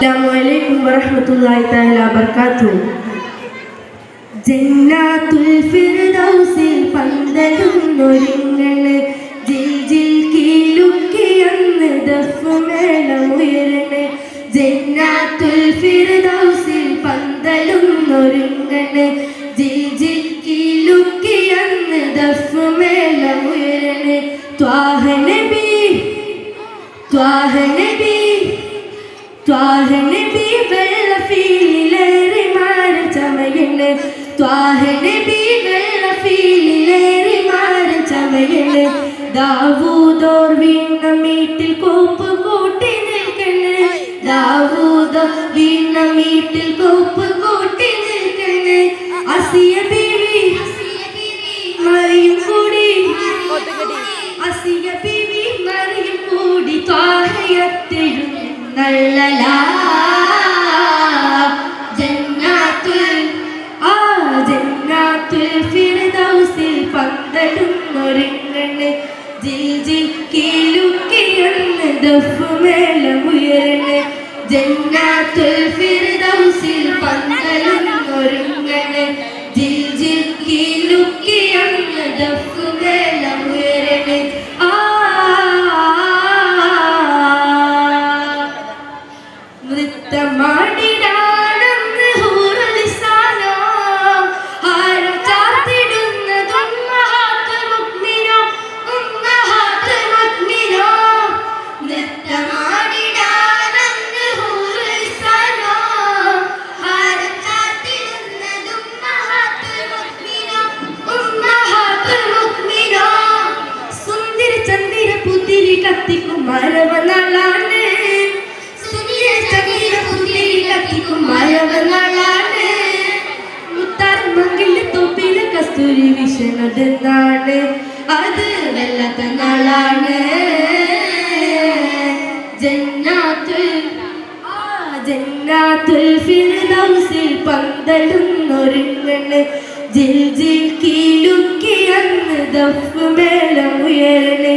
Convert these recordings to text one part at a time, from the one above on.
അസ്സലാമലൈക്കും വറഹ്മത്തുള്ളാഹി തആല വബറകാതുഹു ജന്നാത്തുൽ ഫിർദൗസിൽ പന്തലുന്നൊരുങ്ങണ് ജിൽ ജിൽ കീലുക്കിയന്ന് ദഫ് മേളമുയരണ് ജന്നാത്തുൽ ഫിർദൗസിൽ പന്തലുന്നൊരുങ്ങണ് ജിൽ ജിൽ കീലുക്കിയന്ന് ദഫ് മേളമുയരണ് ത്വാഹ നബി ത്വാഹ നബി ത്വാഹ നബി വെള്ളഫീലിലേറി മാറ ചമയണ് ത്വാഹ നബി വെള്ളഫീലിലേറി മാറ ചമയണ് ദാവൂദോർ വീണ മീട്ടിൽ കോപ്പ് കൂട്ടി നിൽക്കണ് ദാവൂദോർ വീണ മീട്ടിൽ കോപ്പ് കൂട്ടി നിൽക്കണ് അസിയ ബീവി മറിയും കൂടി. അസിയ ബീവി ജിൽ ജിൽ കീലുക്കിയെന്ന് ദഫ് മേളമുയരണ് ജന്നാത്തുൽ പുതിരി കത്തിക്കും മരവനാളാണ് പുതിരി കത്തിക്കും മരവനാളാണ് മുത്താർമങ്കിലെ തൊപ്പിലെ കസ്തൂരി വിഷണതെന്നാണ് അത് വല്ലാത്ത നാളാണ്. ജന്നാത്തുൽ ജന്നാത്തുൽ ഫിർദൗസിൽ പന്തലുന്നൊരുങ്ങണ്. ജിൽ ജിൽ കീലുക്കിയന്ന് ദഫ് മേളമുയരണ്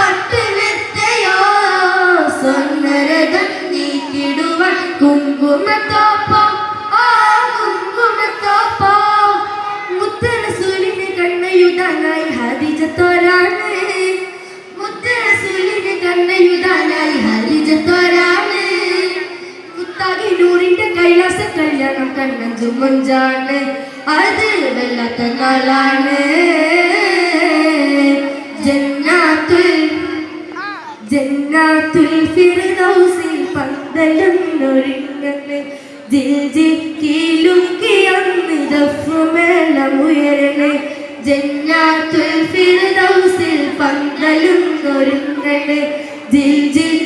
പട്ടുമെത്തയോ സ്വർണരഥം നീക്കിടുക കുങ്കുമത്തോപ്പോ. ആ കുങ്കുമത്തോപ്പോ. മുത്തരസൂലിന് കണ്ണയുധാനായി ഹരിജത്തോരാണ്. മുത്തരസൂലിന് കണ്ണയുധാനായി ഹരിജത്തോരാണ്. മുത്താകി നൂറിന്റെ കൈലാസ കല്യാണം കണ്ണഞ്ചു മഞ്ചാണ് അത് വല്ലാത്ത നാളാണ്. ജന്നാത്തുൽ ഫിർദൗസിൽ പന്തലും ഒരുങ്ങണ് ജിൽ ജിൽ കീലുക്കിയന്ന് ദഫ് മേളമുയരണ് ജന്നാത്തുൽ ഫിർദൗസിൽ പന്തലും ഒരുങ്ങണ് ജിൽ ജിൽ